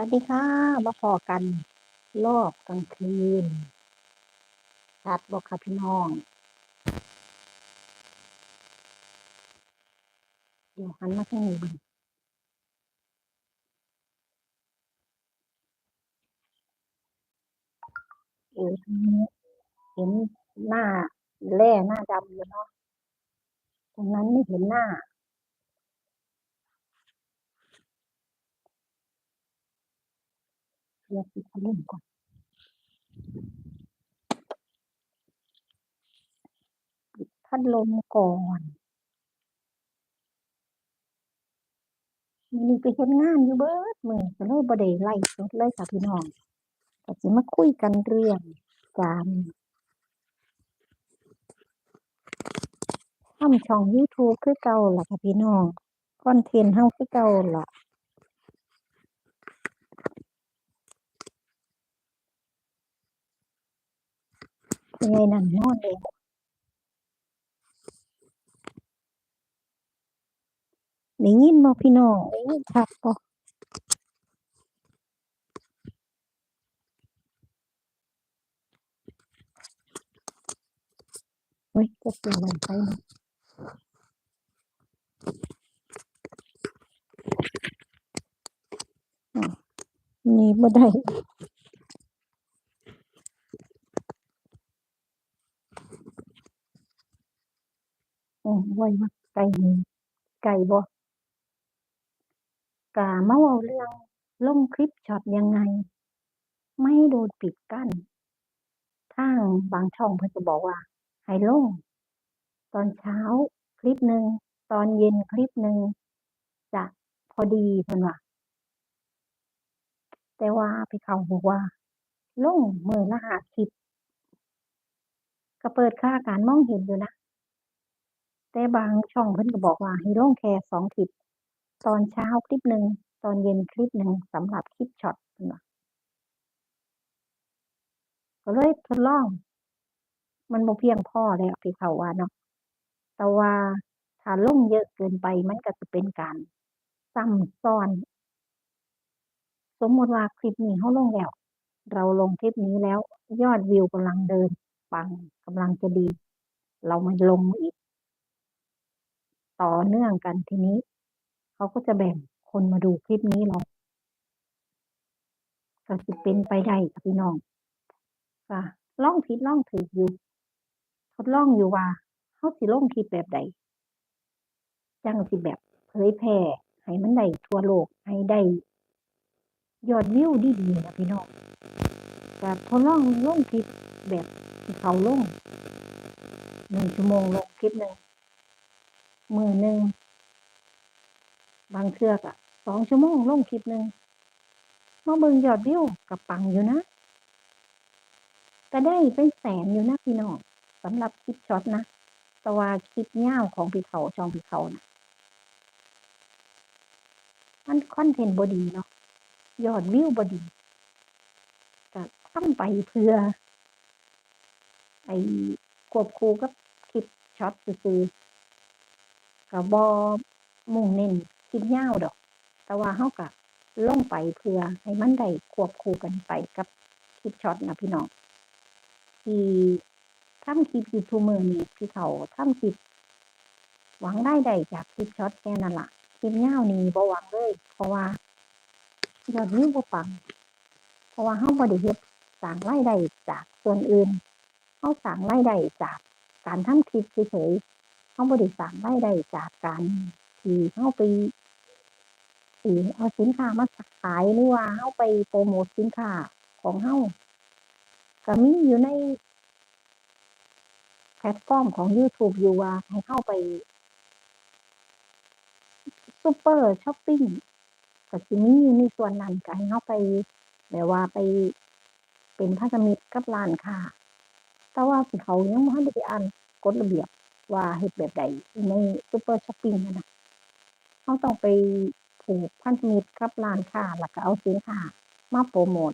วัสดีค่ะ มาพอกัน รอบกลางคืนชัดบ่ค่ะพี่น้อง เดี๋ยวหันมาทางนี้เบิ่งเออทางนี้เห็นหน้าแร่หน้าดำอยู่เนาะตรงนั้นไม่เห็นหน้า เดี๋ยวปิดพัดลมก่อนปิดพัดลมก่อนมีไปเฮ็ดงานอยู่เบิดมือก็เลยบ่ได้ไลฟ์สดเลยค่ะพี่น้องก็สิมาคุยกันเรื่องการทำช่อง YouTube คือเก่าล่ะค่ะพี่น้องคอนเทนต์เฮาคือเก่าล่ะ พ่อใหญ่นั่นนอนแล้วได้ยินบ่พี่น้องได้ยินชัดบ่เฮ้ยจะเสียนไปเนาะอ้าวหนีบ่ได้อ้อไว้ว่า ไก่ไกลบ่ก็มาเว้าเรื่องลงคลิปช็อตยังไง ไม่โดนปิดกั้น ทางบางช่องเพิ่นก็บอกว่าให้ลง ตอนเช้าคลิปหนึ่ง ตอนเย็นคลิปหนึ่ง จะพอดีเพิ่นว่า แต่ว่าพี่เขาบอกว่า ลงมือละหาคลิปก็เปิดค่าการมองเห็นอยู่นะ แต่บางช่องเพิ่นก็บอกว่าให้ลงแค่สองคลิป ตอนเช้าคลิปหนึ่งตอนเย็นคลิปหนึ่งสำหรับคลิปช็อตเพิ่นว่าก็เลยทดลอง มันบ่เพียงพอแล้วที่เขาว่าเนาะแต่ว่าถ้าลงเยอะเกินไปมันก็สิเป็นการซ้ำซ้อน สมมุติว่าคลิปนี้เราลงแล้ว เราลงคลิปนี้แล้ว ยอดวิวกำลังเดินปังกำลังจะดี เรามาลงอีก ต่อเนื่องกันทีนี้ เขาก็จะแบ่งคนมาดูคลิปนี้เราก็สิเป็นไปได้ค่ะพี่น้องก็ลองผิดลองถูกอยู่ ทดลองอยู่ว่าเราสิลงคลิปแบบใดจังสิแบบเผยแพร่ให้มันได้ทั่วโลกให้ได้ยอดวิวดีๆนะพี่น้องก็ทดลองลงคลิปแบบที่เขาล่องหนึ่งชั่วโมงลงคลิปหนึ่ง มือหนึ่งบางเทือก็สองชั่วโมงลงคลิปหนึ่งมาเบิงยอดวิวก็ปังอยู่นะ ก็ได้เป็นแสนอยู่นะพี่น้องสำหรับคลิปช็อตนะแต่ว่าคลิปยาของพี่เขาช่องพี่เขาน่ะมันคอนเทนต์บ่ดีเนาะยอดวิวบ่ดีก็ทำไปเพื่อไอ้ควบคู่กับคลิปช็อตซื่อ ก็บ่มุ่งเน้นคลิปยาวดอก แต่ว่าเราก็ลงไปเพื่อให้มันได้ควบคู่กันไปกับคลิปช็อตนะพี่น้อง ที่ทำคลิปอยู่ทุมื้อนี้ที่เขาทำคลิปหวังรายได้จากคลิปช็อตแค่นั้นล่ะคลิปยาวนี่บ่หวังเลย เพราะว่ายอดวิวบ่ปัง เพราะว่าเราบ่ได้เฮ็ดสร้างรายได้จากส่วนอื่นเราสร้างรายได้จากการทำคลิปเฉยๆ เราบ่ได้สางรายได้จากการที่เราไปสิเอาสินค้ามาขายหรือว่าเราไปโพรโมตสินค้าของเราก็มีอยู่ในแพลตฟอร์มของยูทูบอยู่ว่าให้เราไปซุปเปอร์ช็อปปิ้งก็สิมีอยู่ในส่วนนั้นก็ให้เราไปแบบว่าไปเป็นพันธมิตรกับร้านค้าแต่ว่าเขายังบ่ทันได้อ่านกฎระเบียบ ว่าเฮ็ดแบบใดในซุปเปอร์ช็อปปิ้งนั่นะเราต้องไปผูกพันธมิตรกับร้านค้าแล้วก็เอาสินค้ามาโพรโมต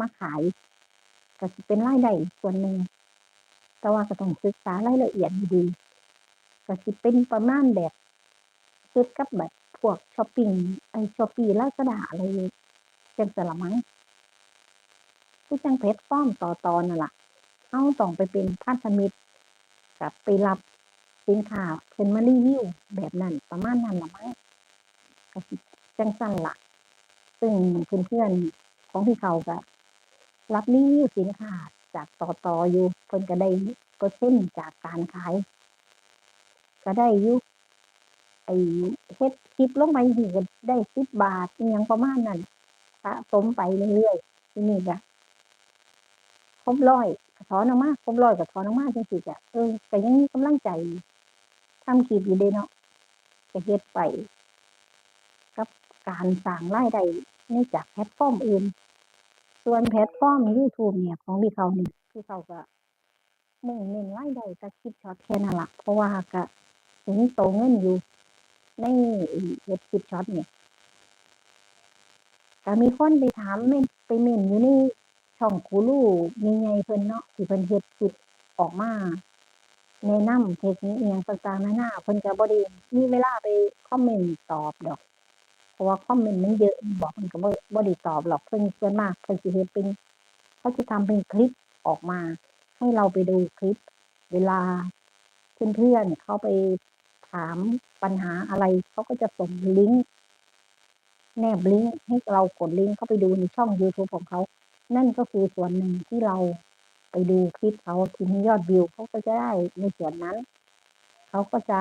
มาขายก็สิเป็นรายได้ส่วนหนึ่งแต่ว่าก็ต้องศึกษารายละเอียดดีๆก็สิเป็นประมาณแบบเฮ็ดกับแบบพวกช็อปปิ้งไอ้ Shopee Lazada อะไรจังซั้นล่ะมั้งคือจั่งแพลตฟอร์มต่อๆนั่นล่ะเราต้องไปเป็นพันธมิตรก็ไปรับ สินค้าเพิ่นมารีวิวแบบนั้นประมาณนั้นละมั้งก็สิจังซั้นล่ะ ซึ่งเพื่อนๆของพี่เขาก็รับรีวิวสินค้าจากต่อต่.ออยู่เพิ่นก็ได้เปอร์เซ็นต์จากการขาย ก็ได้อยู่ไอ้เฮ็ดคลิปลงไปจั่งซี้ก็ได้10บาทอยังประมาณนั้นสะสมไปเรื่อยๆทีนี้ก็ครบ100ก็ถอนออกมาครบ100ก็ถอนออกมาจั่งซี้ก็เออก็ยังมีกำลังใจ ทำคลิปอยู่เดะเนาะก็เฮ็ดไป กับการสร้างรายได้ในจากแพลตฟอร์มอื่น ส่วนแพลตฟอร์มยูทูบเนี่ยของพี่เขานี่พี่เขาก็มุ่งเน้นรายได้จากคลิปช็อตแค่นั้นล่ะเพราะว่าก็เห็นโตเงินอยู่ในไอ้เฮ็ดคลิปช็อตเนี่ยก็มีคนไปถามเม้นไปเม้นอยู่ในช่องกูรูใหญ่ๆเพิ่นเนาะที่เพิ่นเฮ็ดคลิปออกมา แนะนำเทคนิคอิหยังต่างๆนานาเพิ่นก็บ่ได้มีเวลาไปคอมเมนต์ตอบดอก เพราะว่าคอมเมนต์มันเยอะแม่นบ่เพิ่นก็บ่บ่ได้ตอบหรอกเพิ่นส่วนมากเพิ่นสิเฮ็ดเป็นเขาสิทำเป็นคลิปออกมา ให้เราไปดูคลิป เวลาเพื่อนๆเขาไปถามปัญหาอะไรเขาก็จะส่งลิงก์แนบลิงก์ให้เรากดลิงก์เข้าไปดูในช่องยูทูบของเขา นั่นก็คือส่วนหนึ่งที่เรา ดูคลิปเขาที่มียอดวิวเขาก็จะได้ในส่วนนั้น เขาก็จะ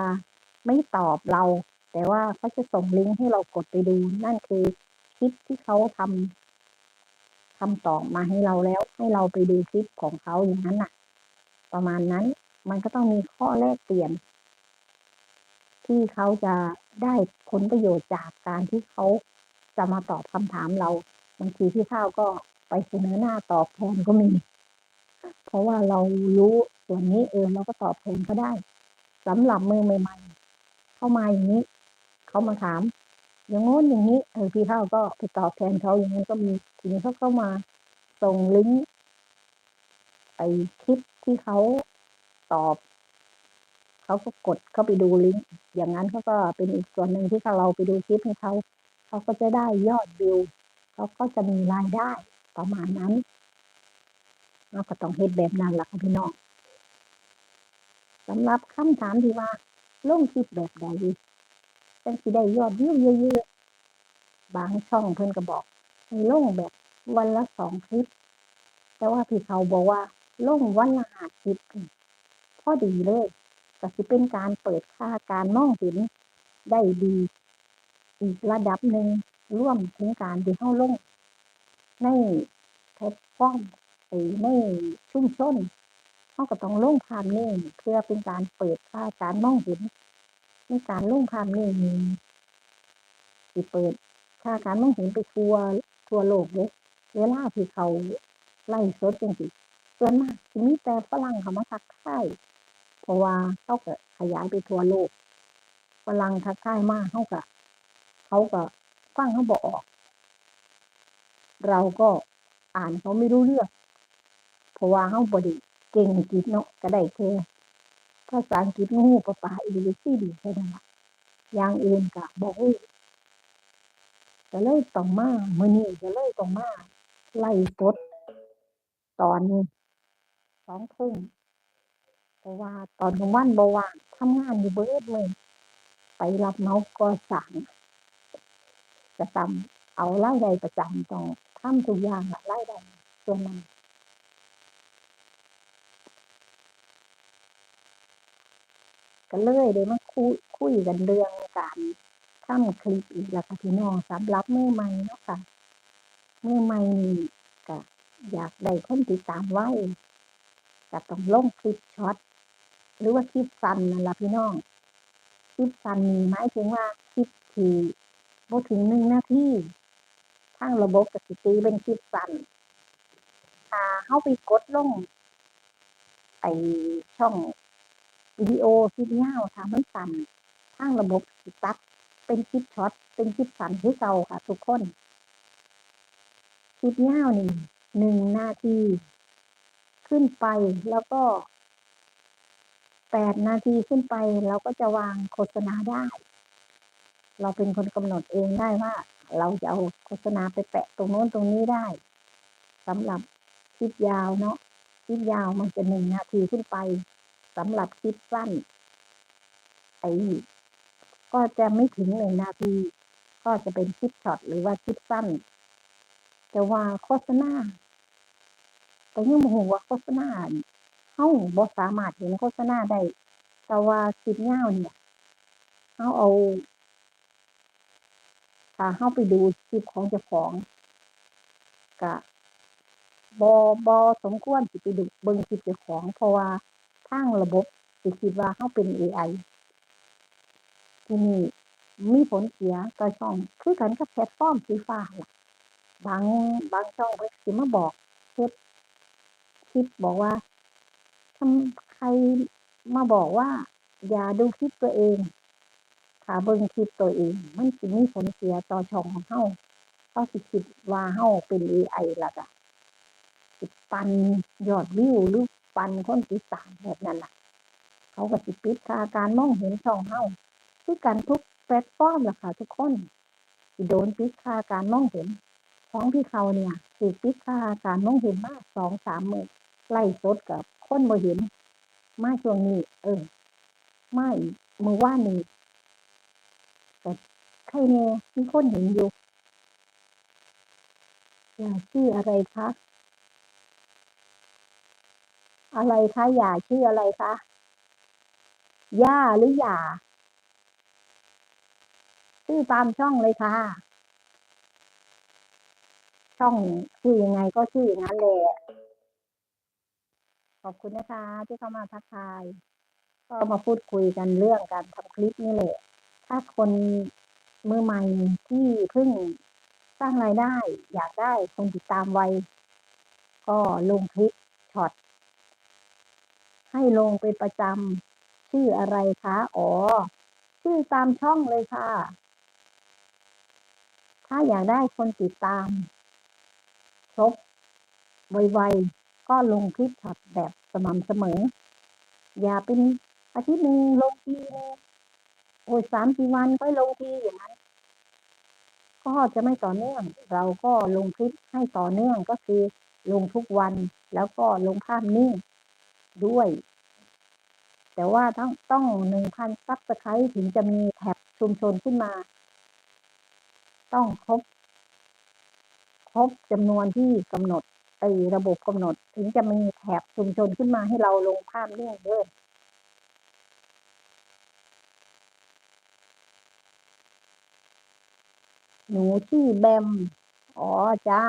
ไม่ตอบเรา แต่ว่าเขาจะส่งลิงก์ให้เรากดไปดู นั่นคือคลิปที่เขาทำทำต่อมาให้เราแล้วให้เราไปดูคลิปของเขาอย่างนั้นน่ะ ประมาณนั้นมันก็ต้องมีข้อแลกเปลี่ยน ที่เขาจะได้ผลประโยชน์จากการที่เขาจะมาตอบคำถามเราบางทีพี่ข้าวก็ไปเสนอหน้าตอบแทนก็มี เพราะว่าเรารู้ส่วนนี้เออเราก็ตอบแทนเขาได้สำหรับมือใหม่ๆเข้ามาอย่างงี้ เขามาถาม อย่างโน้นอย่างงี้เออพี่เข้าก็ไปตอบแทนเขาอย่างงั้นก็มีทีนี้เขาก็มาส่งลิงก์ไอ้คลิปที่เขาตอบเขาก็กดเข้าไปดูลิงก์อย่างงั้นเขาก็เป็นอีกส่วนหนึ่งที่ถ้าเราไปดูคลิปให้เขาเขาก็จะได้ยอดวิวเขาก็จะมีรายได้ประมาณนั้น เราก็ต้องเฮ็ดแบบนั้นล่ะค่ะพี่น้องสำหรับคำถามที่ว่าลงคลิปแบบใดจั่งสิได้ยอดวิวเยอะๆบางช่องเพิ่นก็บอกให้ลงแบบวันละ2คลิป แต่ว่าพี่เขาบอกว่าลงวันละ5คลิปพอดีเลยก็สิเป็นการเปิดค่าการมองเห็นได้ดีอีกระดับหนึ่งร่วมถึงการที่เราลงในแพลตฟอร์ม ไอ้ในชุมชนเราก็ต้องลงภาพนิ่งเพื่อเป็นการเปิดค่าการมองเห็นในการลงภาพนิ่งนี่เปิดค่าการมองเห็นไปทั่วทั่วโลกเดะเวลาที่เขาไลฟ์สดจั่งซี้ส่วนมากสิมีแต่ฝรั่งเขามาทักทายเพราะว่าเราก็ขยายไปทั่วโลกฝรั่งทักทายมากเราก็เขาก็ฟังเราบ่ออก เราก็อ่านเขาไม่รู้เรื่อง เพราะว่าเราบ่ได้เก่งอังกฤษเนาะก็ได้แค่ภาษาอังกฤษงูปลาปลา ABCD แค่นั้นละอย่างอื่นก็บ่รู้ก็เลยต้องมามื้อนี้ก็เลยต้องมาไลฟ์สดตอน2ทุ่มเพราะว่าตอนกลางวันบ่ว่างทำงานอยู่เบิดมื้อไปรับเหมาก่อสร้างก็ต้องเอารายได้ประจำต้องทำทุกอย่างอะรายได้ส่วนนั้น ก็เลยได้มาคุยคุยกันเรื่องการทำคลิปอีกแล้วค่ะพี่น้องสำหรับมือใหม่เนาะค่ะมือใหม่นี่ก็อยากได้คนติดตามไว้ก็ต้องลงคลิปช็อตหรือว่าคลิปสั้นนั่นละพี่น้องคลิปสั้นนี่หมายถึงว่าคลิปที่บ่ถึง1นาทีทางระบบกสิตีเป็นคลิปสั้นถ้าเราไปกดลงไอช่อง วิดีโอคลิปยาวถ้ามันสั้นทางระบบสิตัดเป็นคลิปช็อต เป็นคลิปสั้นคือเก่าค่ะ ทุกคนคลิปยาวนี่1นาที ขึ้นไปแล้วก็8นาทีขึ้นไปเราก็จะวางโฆษณาได้ เราเป็นคนกำหนดเองได้ว่า เราจะเอาโฆษณาไปแปะตรงโน้นตรงนี้ได้สำหรับคลิปยาวเนาะคลิปยาวมันจะหนึ่งนาทีขึ้นไป สำหรับคลิปสั้นไอ้ก็จะไม่ถึงหนึ่งนาที ก็จะเป็นคลิปช็อตหรือว่าคลิปสั้น แต่ว่าโฆษณาแต่ยังบ่ฮู้ว่าโฆษณาเฮาบ่สามารถเห็นโฆษณาได้แต่ว่าคลิปยาวเนี่ยเฮาเอาถ้าเฮาไปดูคลิปของเจ้าของก็บ่บ่สมควรสิไปดูเบิ่งคลิปเจ้าของ เพราะว่า ทางระบบสิคิดว่าเราเป็น AI ทีนี้มีผลเสียต่อช่อง คือกันกับแพลตฟอร์มสีฟ้าล่ะ บางบางช่องเพิ่นสิมาบอกเฮ็ดคลิปบอกว่าทำใครมาบอกว่า อย่าดูคลิปตัวเองถ้าเบิ่งคลิปตัวเอง มันสิมีผลเสียต่อช่องของเราเขาสิคิดว่าเราเป็น AI แล้วก็สิปันยอดวิวหรือ ปันคนติดตามแบบนั้นล่ะ เขาก็สิปิดค่าการมองเห็นช่องเราคือกันทุกแพลตฟอร์มล่ะค่ะทุกคนสิโดนปิดค่าการมองเห็นของพี่เขาเนี่ยถูกปิดค่าการมองเห็นมา2-3มื้อไลฟ์สดก็คนบ่เห็น มาช่วงนี้ เออไมาอีกมื้อว่านนี้ก็ใครแหน่ยมีคนเห็นอยู่ย่าชื่ออะไรคะ อะไรคะย่าชื่ออะไรคะย่าหรือหย่าชื่อตามช่องเลยค่ะ ช่องชื่อยังไงก็ชื่ออย่างนั้นแหละขอบคุณนะคะ ที่เข้ามาทักทาย ก็มาพูดคุยกันเรื่องการทำคลิปนี่แหละ ถ้าคนมือใหม่ที่เพิ่งสร้างรายได้ อยากได้คนติดตามไวก็ลงคลิปช็อต ให้ลงเป็นประจำ ชื่ออะไรคะ อ๋อ ชื่อตามช่องเลยค่ะ ถ้าอยากได้คนติดตาม ครบ ไวๆ ก็ลงคลิปช็อตแบบสม่ำเสมอ อย่าเป็นอาทิตย์หนึ่งลงทีหนึ่งโอ้ย3-4วันค่อยลงทีอย่างนั้น ก็จะไม่ต่อเนื่อง เราก็ลงคลิปให้ต่อเนื่องก็คือลงทุกวันแล้วก็ลงภาพนิ่ง ด้วย แต่ว่าต้องต้อง1,000ซับสไครบ์ถึงจะมีแท็บชุมชนขึ้นมา ต้องครบ ครบจำนวนที่กำหนดไอ้ระบบกำหนด ถึงจะมีแท็บชุมชนขึ้นมาให้เราลงภาพนิ่องเด้อหนูชื่อแบม อ๋อจ้ะ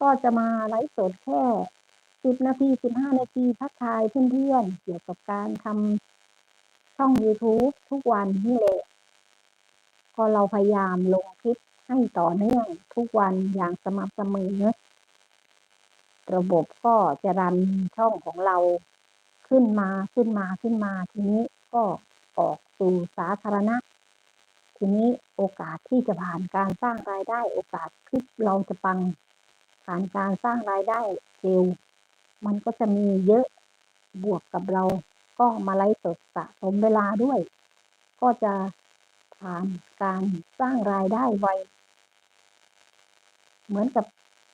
ก็จะมาไลฟ์สดแค่ 10นาที15นาทีทักทายเพื่อนๆ เกี่ยวกับการทำช่องยูทูบทุกวันนี่แหละก็เราพยายามลงคลิปให้ต่อเนื่องทุกวันอย่างสม่ำเสมอ ระบบก็จะรันช่องของเราขึ้นมาขึ้นมาขึ้นมาทีนี้ก็ออกสู่สาธารณะ ทีนี้โอกาสที่จะผ่านการสร้างรายได้ โอกาสคลิปเราจะปังผ่านการสร้างรายได้เร็ว มันก็จะมีเยอะบวกกับเราก็มาไลฟ์สดสะสมเวลาด้วย ก็จะผ่านการสร้างรายได้ไว เหมือนกับ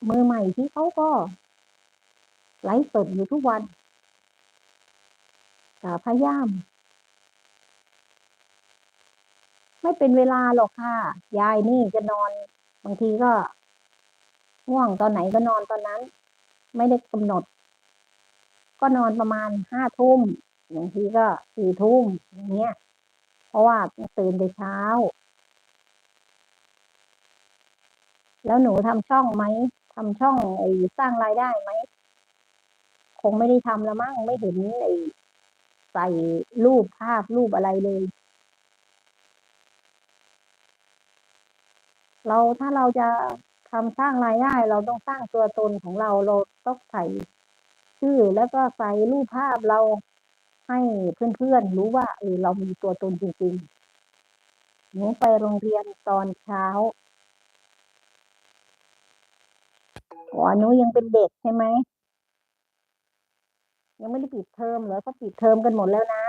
มือใหม่ที่เขาก็ไลฟ์สดอยู่ทุกวันก็พยายาม ไม่เป็นเวลาหรอกค่ะ ยายนี่จะนอน บางทีก็ง่วงตอนไหนก็นอนตอนนั้น ไม่ได้กำหนด ก็นอนประมาณ5ทุ่มบางทีก็4ทุ่มอย่างเงี้ย เพราะว่าตื่นแต่เช้า แล้วหนูทำช่องไหมทำช่องไอ้สร้างรายได้ไหมคงไม่ได้ทำล้วมั้งไม่เห็นไอ้ใส่รูปภาพรูปอะไรเลย เราถ้าเราจะทำสร้างรายได้ เราต้องสร้างตัวตนของเราเราต้องใส่ ชื่อแล้วก็ใส่รูปภาพเราให้เพื่อนๆรู้ว่าเออเรามีตัวตนจริงๆหนูไปโรงเรียนตอนเช้าอ๋อหนูยังเป็นเด็กใช่ไหมยังไม่ได้ปิดเทอมเหรอเขาปิดเทอมกันหมดแล้วนะ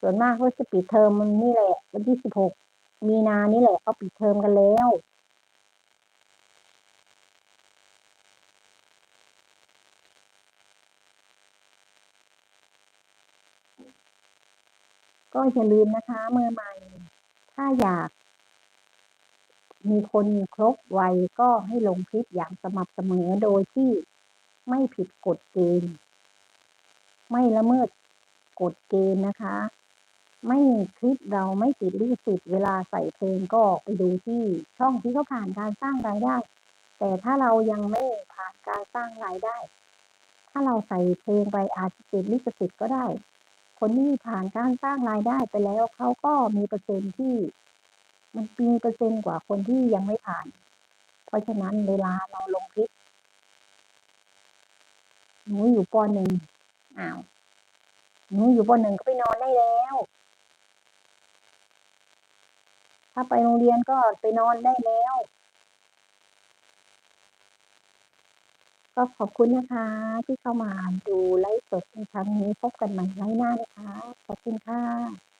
ส่วนมากก็จะปิดเทอมมันนี่แหละ วันที่สิบหกมีนานี่แหละเขาปิดเทอมกันแล้ว ก็อย่าลืมนะคะเมื่อใหม่ ถ้าอยากมีคนครบวัยก็ให้ลงคลิปอย่างสม่ำเสมอโดยที่ไม่ผิดกฎเกณฑ์ ไม่ละเมิดกฎเกณฑ์นะคะ ไม่คลิปเราไม่ติดลิขสิทธิ์เวลาใส่เพลงก็ไปดูที่ช่องที่เขาผ่านการสร้างรายได้ แต่ถ้าเรายังไม่ผ่านการสร้างรายได้ ถ้าเราใส่เพลงไปอาจจะติดลิขสิทธิ์ก็ได้ คนที่ผ่านการสร้างรายได้ไปแล้วเขาก็มีเปอร์เซ็นต์ที่ มันมีเปอร์เซ็นต์กว่าคนที่ยังไม่ผ่าน เพราะฉะนั้นเวลาเราลงคลิปหนูอยู่ปหนึ่งอ้าวหนูอยู่ปหนึ่งก็ไปนอนได้แล้ว ถ้าไปโรงเรียนก็ไปนอนได้แล้ว ก็ขอบคุณนะคะ ที่เข้ามาดูไลฟ์สดในครั้งนี้พบกันใหม่ไลฟ์หน้านะคะ ขอบคุณค่ะ